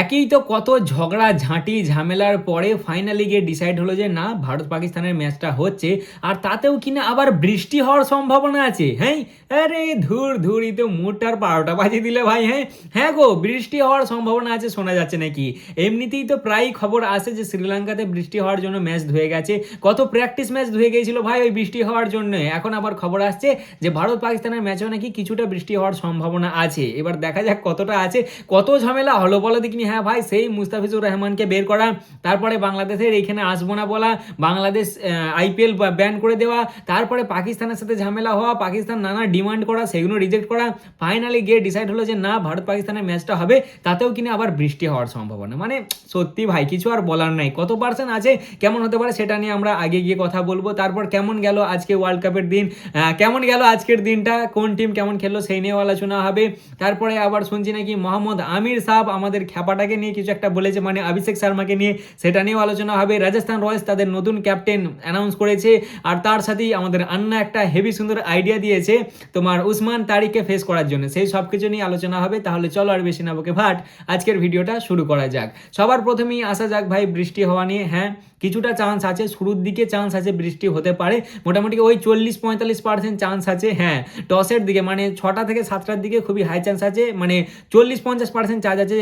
একই তো কত ঝগড়া, ঝাঁটি, ঝামেলার পরে ফাইনালি গিয়ে ডিসাইড হলো যে না, ভারত পাকিস্তানের ম্যাচটা হচ্ছে, আর তাতেও কিনা আবার বৃষ্টি হওয়ার সম্ভাবনা আছে হ্যাঁ? আরে ধুর ধুর তো মুডটার বারোটা বাজিয়ে দিলে ভাই হ্যাঁ? হ্যাঁ গো, বৃষ্টি হওয়ার সম্ভাবনা আছে, শোনা যাচ্ছে নাকি? এমনিতেই তো প্রায় খবর আসে যে শ্রীলঙ্কাতে বৃষ্টি হওয়ার জন্য ম্যাচ ধুয়ে গেছে। কত প্র্যাকটিস ম্যাচ ধুয়ে গিয়েছিল ভাই ওই বৃষ্টি হওয়ার জন্য। এখন আবার খবর আসছে যে ভারত পাকিস্তানের ম্যাচেও নাকি কিছুটা বৃষ্টি হওয়ার সম্ভাবনা আছে। এবার দেখা যাক কতটা আছে, কত ঝামেলা হলো বলো দেখিনি হ্যাঁ ভাই, সেই মুস্তাফিজুর রহমানকে বের করা, তারপরে বাংলাদেশের এইখানে আসব না বলা, বাংলাদেশ আইপিএল ব্যান করে দেওয়া, তারপরে পাকিস্তানের সাথে ঝামেলা হওয়া, পাকিস্তান নানা ডিমান্ড করা, সেগুলো রিজেক্ট করা ফাইনালি গিয়ে ডিসাইড হলো যে না, ভারত পাকিস্তানের ম্যাচটা হবে, তাতেও কিনা আবার বৃষ্টি হওয়ার সম্ভাবনা। মানে সত্যি ভাই, কিছু আর বলার নাই। কত পার্সেন্ট আছে, কেমন হতে পারে সেটা নিয়ে আমরা আগে গিয়ে কথা বলব। তারপর কেমন গেল আজকে ওয়ার্ল্ড কাপের দিন কেমন গেল আজকের দিনটা, কোন টিম কেমন খেললো সেই নিয়েও আলোচনা হবে। তারপরে আবার শুনছি নাকি মোহাম্মদ আমির সাহেব আমাদের খ্যাপাটাকে নিয়ে কিছু একটা বলেছে মানে অভিষেক শর্মাকে নিয়ে। সেটা নিয়েও আলোচনা হবে। রাজস্থান রয়্যালস তাদের নতুন ক্যাপ্টেন অ্যানাউন্স করেছে। আর তার সাথেই আমাদের আন্না একটা হেভি সুন্দর আইডিয়া দিয়েছে তোমার উসমান তারিককে ফেস করার জন্য। সেই সব কিছু নিয়ে আলোচনা হবে। তাহলে চলো আর বেশি না বকে ভাট, আজকের ভিডিওটা শুরু করা যাক। সবার প্রথমেই আসা যাক ভাই বৃষ্টি হওয়া নিয়ে। হ্যাঁ কিছুটা চান্স আছে, শুরুর দিকে চান্স আছে বৃষ্টি হতে পারে। মোটামুটি ওই চল্লিশ পঁয়তাল্লিশ পার্সেন্ট চান্স আছে। হ্যাঁ টসের দিকে মানে ছটা থেকে সাতটার দিকে খুবই হাই চান্স আছে। মানে চল্লিশ পঞ্চাশ পার্সেন্ট চার্জ আছে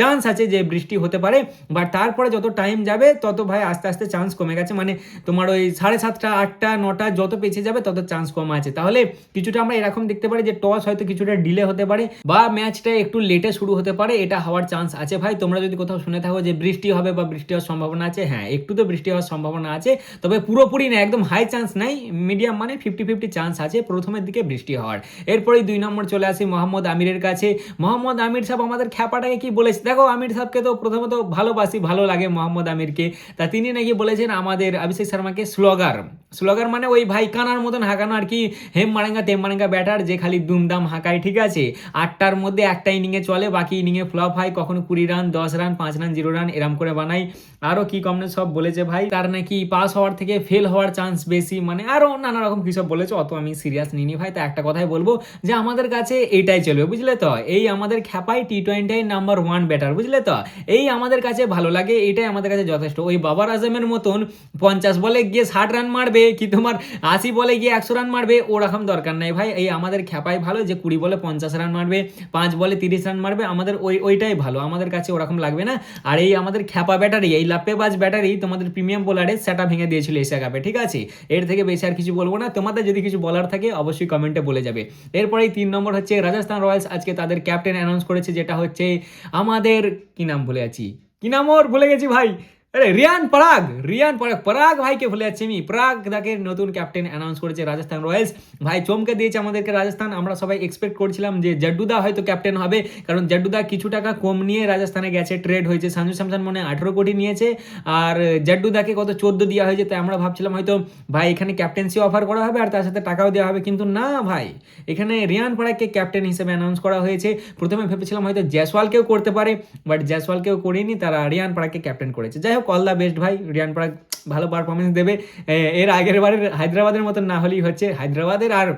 চান্স আছে যে বৃষ্টি হতে পারে বাট তারপরে যত টাইম যাবে, তত ভাই আস্তে আস্তে চান্স কমে গেছে। মানে তোমার ওই সাড়ে সাতটা, আটটা, নটা যত পেছিয়ে যাবে, তত চান্স কম আছে। তাহলে কিছুটা আমরা এরকম দেখতে পারি যে টস হয়তো কিছুটা ডিলে হতে পারে, বা ম্যাচটা একটু লেটে শুরু হতে পারে, এটা হওয়ার চান্স আছে। ভাই, তোমরা যদি কোথাও শুনে থাকো যে বৃষ্টি হবে বা বৃষ্টি হওয়ার সম্ভাবনা আছে হ্যাঁ একটু তো বৃষ্টি হওয়ার সম্ভাবনা আছে, তবে পুরোপুরি না, একদম হাই চান্স নাই মিডিয়াম মানে ফিফটি ফিফটি চান্স আছে প্রথমের দিকে বৃষ্টি হওয়ার। এরপরেই দুই নম্বর চলে আসি মোহাম্মদ আমিরের কাছে। মোহাম্মদ আমির সাহেব আমাদের খ্যাপাটাকে কি বলেছে? দেখো আমির সাহকে তো প্রথমত ভালোবাসি, ভালো লাগে মোহাম্মদ আমিরকে। তা তিনি নাকি বলেছেন আমাদের অভিষেক শর্মাকে স্লগার। স্লগার মানে ওই ভাই কানার মতন হাঁকানো আর কি, হেম মারেঙ্গা, তেম মারেঙ্গা ব্যাটার, যে খালি দুমদাম হাঁকায়, ঠিক আছে? আটটার মধ্যে একটা ইনিংয়ে চলে, বাকি ইনিংয়ে ফ্লপ হয়, কখনো কুড়ি রান, দশ রান, পাঁচ রান, জিরো রান, এরম করে বানাই আরও কি কমনে সব বলেছে ভাই? তার নাকি পাস হওয়ার থেকে ফেল হওয়ার চান্স বেশি মানে আরও নানা রকম কী সব বলেছে, অত আমি সিরিয়াস নিইনি ভাই। তা একটা কথাই বলব যে আমাদের কাছে এইটাই চলবে, বুঝলে তো? এই আমাদের খ্যাপাই T twenty number one batter বুঝলে তো? এই আমাদের কাছে ভালো লাগে এটাই আমাদের কাছে যথেষ্ট। ওই বাবার আজমের মতন পঞ্চাশ বলে গিয়ে ষাট রান মারবে, কি তোমার আশি বলে গিয়ে একশো রান মারবে, ওরকম দরকার নাই ভাই। এই আমাদের খ্যাপাই ভালো, যে কুড়ি বলে পঞ্চাশ রান মারবে, পাঁচ বলে তিরিশ রান মারবে, আমাদের ওই, ওইটাই ভালো। আমাদের কাছে ওরকম লাগবে না। আর এই আমাদের খ্যাপা ব্যাটারি এই লাপ্পেবাজ ব্যাটারি তোমাদের প্রিমিয়াম বোলারে সেটা ভেঙে দিয়েছিল এশিয়া কাপে, ঠিক আছে? এর থেকে বেশি আর কিছু বলব না। তোমাদের যদি কিছু বলার থাকে, অবশ্যই কমেন্টে বলে যাবে। এরপরেই তিন নম্বর হচ্ছে রাজস্থান রয়্যালস। আজকে তাদের ক্যাপ্টেন অ্যানাউন্স করেছে, যেটা হচ্ছে আমাদের, কি নাম বলে আছি? কি নাম ওর? ভুলে গেছি ভাই। আরে, রিয়ান পরাগ রিয়ান পরাগ পরাগ ভাইকে ভুলে যাচ্ছি আমি। পরাগ দাকে নতুন ক্যাপ্টেন অ্যানাউন্স করেছে রাজস্থান রয়্যালস। ভাই চমকে দিয়েছে আমাদেরকে রাজস্থান। আমরা সবাই এক্সপেক্ট করছিলাম যে জাড্ডুদা হয়তো ক্যাপ্টেন হবে, কারণ জাড্ডুদা কিছু টাকা কম নিয়ে রাজস্থানে গেছে। ট্রেড হয়েছে। সঞ্জু স্যামসন মনে আঠেরো কোটি নিয়েছে। আর জাড্ডুদাকে কত চোদ্দ দেওয়া হয়েছে তাই আমরা ভাবছিলাম হয়তো ভাই এখানে ক্যাপ্টেন্সি অফার করা হবে আর তার সাথে টাকাও দেওয়া হবে। কিন্তু না ভাই, এখানে রিয়ান পরাগকে ক্যাপ্টেন হিসেবে অ্যানাউন্স করা হয়েছে। প্রথমে ভেবেছিলাম হয়তো জয়সওয়ালকেও করতে পারে বাট জয়সওয়ালকেও করেনি, তারা রিয়ান পরাগকে ক্যাপ্টেন করেছে। যাই হোক অল দ্য বেস্ট ভাই। রিয়ান পরাগ ভালো পারফরমেন্স দেবে। এর আগের বারের হায়দ্রাবাদের মতন না হলেই হচ্ছে। হায়দ্রাবাদের আর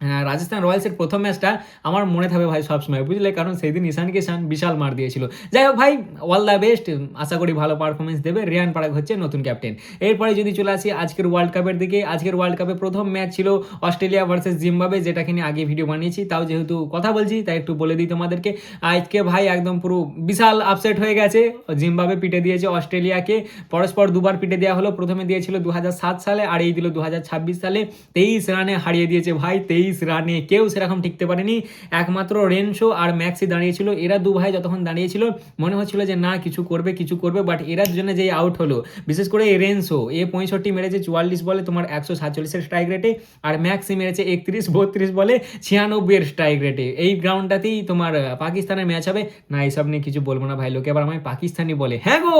রাজস্থান রয়্যালসের প্রথম ম্যাচটা আমার মনে থাকবে ভাই সবসময়, বুঝলে? কারণ সেই দিন ঈশান কিষান বিশাল মার দিয়েছিল। যাই হোক ভাই অল দ্য বেস্ট আশা করি ভালো পারফরমেন্স দেবে। রিয়ান পারাগ হচ্ছে নতুন ক্যাপ্টেন এরপরে যদি চলে আসি আজকের ওয়ার্ল্ড কাপের দিকে, আজকের ওয়ার্ল্ড কাপে প্রথম ম্যাচ ছিল অস্ট্রেলিয়া ভার্সেস জিম্বাবে যেটাকে নিয়ে আগে ভিডিও বানিয়েছি, তাও যেহেতু কথা বলছি, তাই একটু বলে দিই তোমাদেরকে। আজকে ভাই একদম পুরো বিশাল আপসেট হয়ে গেছে। জিম্বাবে পিটে দিয়েছে অস্ট্রেলিয়াকে। পরস্পর দুবার পিটে দেওয়া হলো। প্রথমে দিয়েছিল দু হাজার সাত সালে, আর এই দিল দু হাজার ছাব্বিশ সালে। তেইশ রানে হারিয়ে দিয়েছে ভাই, তেইশ রানে কেউ সেরকম টিকতে পারেনি। একমাত্র রেনশো আর ম্যাক্সি দাঁড়িয়েছিল। এরা দু ভাই যতক্ষণ দাঁড়িয়েছিল, মনে হচ্ছিল যে না, কিছু করবে কিছু করবে বাট এরা দুজনে যে আউট হলো, বিশেষ করে রেনশো এ পঁয়ষট্টি মেরেছে চুয়াল্লিশ বলে, তোমার একশো সাতচল্লিশের স্ট্রাইক রেটে আর ম্যাক্সি মেরেছে একত্রিশ বত্রিশ বলে, ছিয়ানব্বইয়ের স্ট্রাইক রেটে এই গ্রাউন্ডটাতেই তোমার পাকিস্তানের ম্যাচ হবে। না এইসব নিয়ে কিছু বলব না ভাই, লোকে আবার আমায় পাকিস্তানি বলে। হ্যাঁ গো,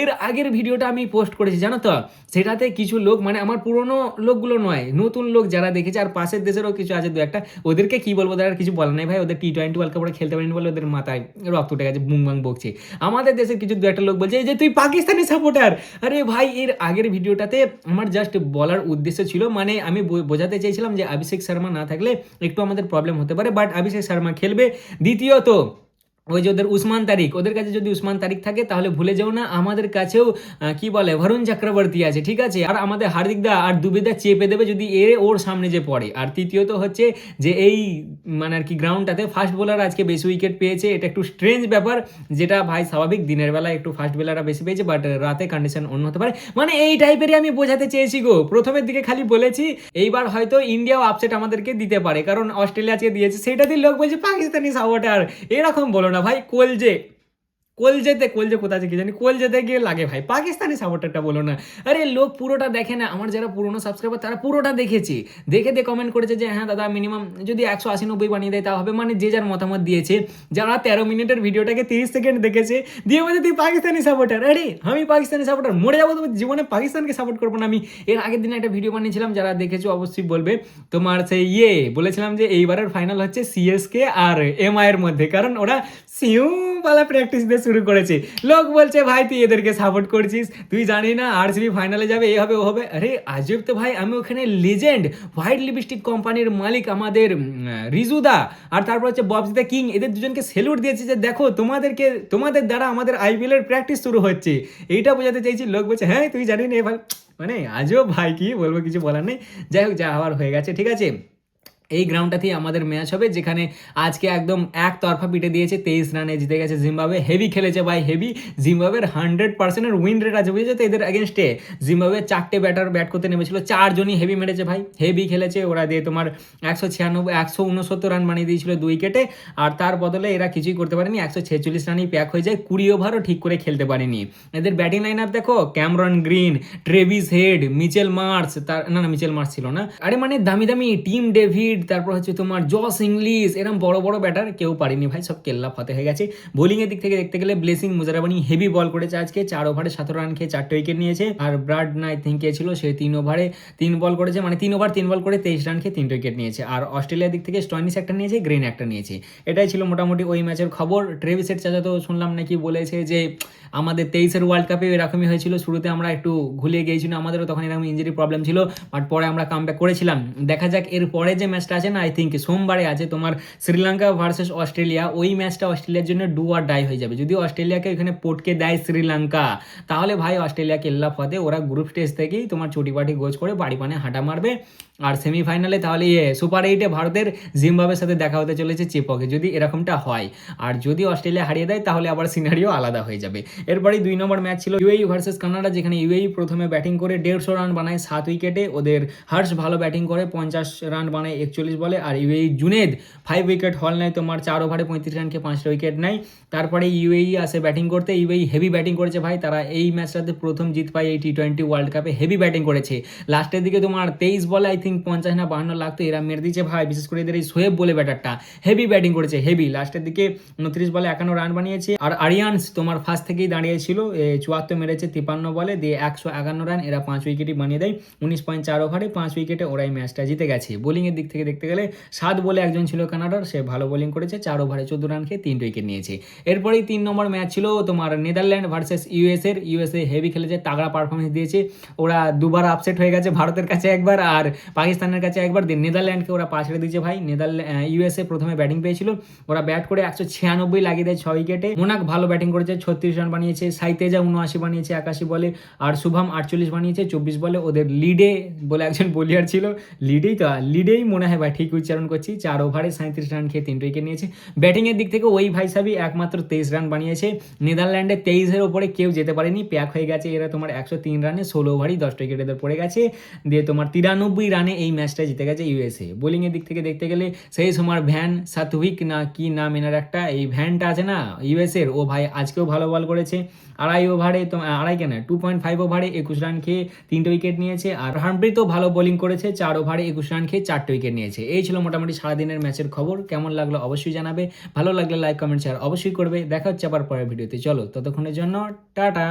এর আগের ভিডিওটা আমি পোস্ট করেছি, জানো তো? সেটাতে কিছু লোক মানে আমার পুরনো লোকগুলো নয়, নতুন লোক যারা দেখেছে, আর পাশের দেশেরও কিছু আছে, দু একটা। ওদেরকে কি বলব তারা কিছু বলে নাই ভাই। ওদের টি টোয়েন্টি ওয়ার্ল্ড কাপে খেলতে পারেনি বলে ওদের মাথায় রক্ত উঠে গেছে বুং বাং বকছে। আমাদের দেশের কিছু দু একটা লোক বলছে যে তুই পাকিস্তানের সাপোর্টার আরে ভাই, এর আগের ভিডিওটাতে আমার জাস্ট বলার উদ্দেশ্য ছিল মানে আমি বোঝাতে চেয়েছিলাম যে, অভিষেক শর্মা না থাকলে একটু আমাদের প্রবলেম হতে পারে। বাট অভিষেক শর্মা খেলবে। দ্বিতীয়ত ওই যে ওদের উসমান তারিক, ওদের কাছে যদি উসমান তারিক থাকে তাহলে ভুলে যাও না, আমাদের কাছেও কি বলে ভরুণ চক্রবর্তী আছে, ঠিক আছে? আর আমাদের হার্দিক দা আর দুবেদা চেপে দেবে যদি এ ওর সামনে যে পড়ে। আর তৃতীয়ত হচ্ছে যে এই মানে আর কি গ্রাউন্ডটাতে ফাস্ট বোলার আজকে বেশি উইকেট পেয়েছে, এটা একটু স্ট্রেঞ্জ ব্যাপার, যেটা ভাই স্বাভাবিক, দিনের বেলা একটু ফাস্ট বোলাররা বেশি পেয়েছে বাট রাতে কন্ডিশন অন্য হতে পারে। মানে এই টাইপেরই আমি বোঝাতে চেয়েছি গো, প্রথমের দিকে খালি বলেছি, এইবার হয়তো ইন্ডিয়াও আপসেট আমাদেরকে দিতে পারে, কারণ অস্ট্রেলিয়া আজকে দিয়েছে সেটা দিয়ে লোক বলছে, পাকিস্তানি সাপোর্টার এরকম বলো না ভাই কলজে কলজেতে, কলজে আছে কি জানি কলজেতে গিয়ে লাগে ভাই। পাকিস্তানি সাপোর্টারটা বলো না। আরে লোক পুরোটা দেখে না। আমার যারা পুরনো সাবস্ক্রাইবার তারা পুরোটা দেখেছে। দেখে দিয়ে কমেন্ট করেছে যে হ্যাঁ দাদা মিনিমাম যদি একশো আশি নব্বই বানিয়ে দেয় তা হবে। মানে যে যার মতামত দিয়েছে। যারা তেরো মিনিটের ভিডিওটাকে তিরিশ সেকেন্ড দেখেছে, দিয়ে বলছে, তুই পাকিস্তানি সাপোর্টার আরে, আমি পাকিস্তানি সাপোর্টার মরে যাব তো জীবনে পাকিস্তানকে সাপোর্ট করব না আমি। এর আগের দিনে একটা ভিডিও বানিয়েছিলাম, যারা দেখেছ অবশ্যই বলবে। তোমার সেই ইয়ে বলেছিলাম যে, এইবারের ফাইনাল হচ্ছে সিএসকে আর এমআই এর মধ্যে। কারণ ওরা সিউ পালা প্র্যাকটিস দিয়ে শুরু করেছে। লোক বলছে, ভাই, তুই এদেরকে সাপোর্ট করছিস। তুই জানি না আরসিবি ফাইনালে যাবে, এ হবে, ও হবে। আরে, আজব তো ভাই, আমি ওখানে লেজেন্ড হোয়াইট লিপস্টিক কোম্পানির মালিক আমাদের রিজুদা। আর তারপর হচ্ছে ববস দ্য কিং এদের দুজনকে সেলুট দিয়েছে যে, দেখো, তোমাদেরকে, তোমাদের দ্বারা আমাদের আইপিএল এর প্র্যাকটিস শুরু হচ্ছে। এইটা বোঝাতে চাইছি, লোক বলছে হ্যাঁ তুই জানি না এবার মানে আজও ভাই, কি বলব, কিছু বলার নেই। যাই হোক, যা হওয়ার হয়ে গেছে, ঠিক আছে? এই গ্রাউন্ডটাতেই আমাদের ম্যাচ হবে, যেখানে আজকে একদম এক তরফা পিটে দিয়েছে, তেইশ রানে জিতে গেছে জিম্বাবুয়ে। হেভি খেলেছে ভাই হেভি জিম্বাবুয়ের হান্ড্রেড পার্সেন্টের উইন রেট আছে, বুঝেছে? তো এদের এগেনস্টে জিম্বাবুয়ে চারটে ব্যাটার ব্যাট করতে নেমেছিল, চারজনই হেভি মেরেছে ভাই। হেভি খেলেছে, ওরা দিয়ে তোমার একশো ছিয়ানব্বই, একশো উনসত্তর রান বানিয়ে দিয়েছিল দুই উইকেটে আর তার বদলে এরা কিছুই করতে পারেনি, একশো ছেচল্লিশ রানই প্যাক হয়ে যায়। কুড়ি ওভারও ঠিক করে খেলতে পারেনি। এদের ব্যাটিং লাইন আপ দেখো, Cameron Green, Travis Head, Mitchell Marsh তার না না, মিচেল মার্স ছিল না। আরে মানে দামি দামি, টিম ডেভিড তারপর হচ্ছে তোমার জস ইংলিশ এরকম বড় বড় ব্যাটার কেউ পারেনি ভাই, সব কেল্লা ফাতে হয়ে গেছে। বোলিংয়ের দিক থেকে দেখতে গেলে ব্লেসিং মুজারাবানি হেভি বল করেছে আজকে, চার ওভারে সতেরো রান খেয়ে চারটে উইকেট নিয়েছে। আর ব্রাড না আই থিঙ্ক ছিল সে তিন ওভারে তিন বল করেছে মানে তিন ওভার তিন বল করে তেইশ রান খেয়ে তিনটে উইকেট নিয়েছে। আর অস্ট্রেলিয়ার দিক থেকে স্টয়নিস একটা নিয়েছে গ্রিন একটা নিয়েছে। এটাই ছিল মোটামুটি ওই ম্যাচের খবর। ট্রেভিসের চাচা তো শুনলাম নাকি বলেছে যে, আমাদের তেইশের ওয়ার্ল্ড কাপে এরকমই হয়েছিল, শুরুতে আমরা একটু ঘুলিয়ে গিয়েছিলাম, আমাদেরও তখন এরকম ইঞ্জুরি প্রবলেম ছিল বাট পরে আমরা কাম করেছিলাম। দেখা যাক, এর পরে যে ম্যাচটা আছে না আই থিঙ্ক সোমবারে আছে তোমার শ্রীলঙ্কা ভার্সেস অস্ট্রেলিয়া, ওই ম্যাচটা অস্ট্রেলিয়ার জন্য ডু আর ডাই হয়ে যাবে। যদি অস্ট্রেলিয়াকে এখানে পটকে দেয় শ্রীলঙ্কা, তাহলে ভাই অস্ট্রেলিয়া কেল্লা ফতে ওরা গ্রুপ স্টেজ থেকেই তোমার চটিপাটি গোজ করে বাড়ি পানে হাঁটা মারবে। আর সেমিফাইনালে তাহলে ইয়ে সুপার এইটে ভারতের জিম্বাবের সাথে দেখা হতে চলেছে চেপকে, যদি এরকমটা হয়। আর যদি অস্ট্রেলিয়া হারিয়ে দেয়, তাহলে আবার সিনারিও আলাদা হয়ে যাবে। এরপরেই দুই নম্বর ম্যাচ ছিল ইউএই ভার্সেস কানাডা যেখানে ইউএই প্রথমে ব্যাটিং করে দেড়শো রান বানায় সাত উইকেটে ওদের হার্স ভালো ব্যাটিং করে, পঞ্চাশ রান বানায় একচল্লিশ বলে। আর UAE Junaid five wicket haul নেয় তোমার চার ওভারে পঁয়ত্রিশ রানকে পাঁচটা উইকেট নেয়। তারপরে ইউএই আসে ব্যাটিং করতে ইউএই হেভি ব্যাটিং করেছে ভাই। তারা এই ম্যাচটাতে প্রথম জিত পায় এই টি টোয়েন্টি ওয়ার্ল্ড কাপে হেভি ব্যাটিং করেছে। লাস্টের দিকে তোমার তেইশ বলে আই থিঙ্ক পঞ্চাশ না বাহান্ন লাগতো, এরা মেরে দিয়েছে ভাই। বিশেষ করে এদের এই সোয়েব বলে ব্যাটারটা। হেভি ব্যাটিং করেছে হেভি লাস্টের দিকে উনত্রিশ বলে একান্ন রান বানিয়েছে। আর আরিয়ান্স তোমার ফার্স্ট থেকেই দাঁড়িয়েছিল চুয়াত্তর মেরেছে তিপান্ন বলে, দিয়ে একশো একান্ন রান এরা পাঁচ উইকেটই বানিয়ে দেয়। উনিশ পয়েন্ট চার ওভারে পাঁচ উইকেটে ওরাই ম্যাচটা জিতে গেছে। বোলিংয়ের দিক থেকে দেখতে গেলে, সাত বলে একজন ছিল কানাডার সে ভালো বোলিং করেছে, চার ওভারে চোদ্দ রান খেয়ে তিনটে উইকেট নিয়েছে। এরপরেই তিন নম্বর ম্যাচ ছিল তোমার নেদারল্যান্ড ভার্সেস ইউএস এর ইউএসএ হেভি খেলেছে, তাগড়া পারফরমেন্স দিয়েছে। ওরা দুবার আপসেট হয়ে গেছে ভারতের কাছে একবার, আর পাকিস্তানের কাছে একবার দিয়ে নেদারল্যান্ডকে ওরা পাশ ছেড়ে দিয়েছে ভাই। নেদারল্যান্ড ইউএসএ প্রথমে ব্যাটিং পেয়েছিল। ওরা ব্যাট করে একশো ছিয়ানব্বই লাগিয়ে দেয় ছয় উইকেটে মোনাক ভালো ব্যাটিং করেছে, ছত্রিশ রান বানিয়েছে, সাইতেজা উনআশি বানিয়েছে, একাশি বলে, আর শুভম আটচল্লিশ বানিয়েছে, চব্বিশ বলে, ওদের লিডে বলে একজন বোলিয়ার ছিল। লিডেই তো লিডেই মনে হয় ভাই ঠিক উচ্চারণ করছি, চার ওভারে সাঁত্রিশ রান খেয়ে তিনটে উইকেট নিয়েছে। ব্যাটিংয়ের দিক থেকে ওই ভাই সাবই একমাত্র তেইশ রান বানিয়েছে। নেদারল্যান্ডে তেইশের ওপরে কেউ যেতে পারেনি প্যাক হয়ে গেছে। এরা তোমার একশো তিন রানে ষোলো ওভারই দশটা উইকেট এদের পড়ে গেছে। দিয়ে তোমার তিরানব্বই রানে এই ম্যাচটা জিতে গেছে ইউএসএ বোলিংয়ের দিক থেকে দেখতে গেলে সেই সময় ভ্যান সাতউইক না কি নাম এনার একটা, এই ভ্যানটা আছে না ইউএসএর ও ভাই আজকেও ভালো বল করেছে। আড়াই ওভারে তো, আড়াই কেন? টু পয়েন্ট ফাইভ ওভারে একুশ রান খেয়ে তিনটে উইকেট নিয়েছে। আর হার্মপ্রিতও ভালো বোলিং করেছে, চার ওভারে একুশ রান খেয়ে চারটে উইকেট নিয়েছে। এই ছিল মোটামুটি সারাদিনের ম্যাচের খবর। কেমন লাগল অবশ্যই জানাবে। ভালো লাগলে লাইক কমেন্ট শেয়ার অবশ্যই করবে। দেখা হচ্ছে আবার পরের ভিডিওতে। চলো, ততক্ষণের জন্য, টাটা!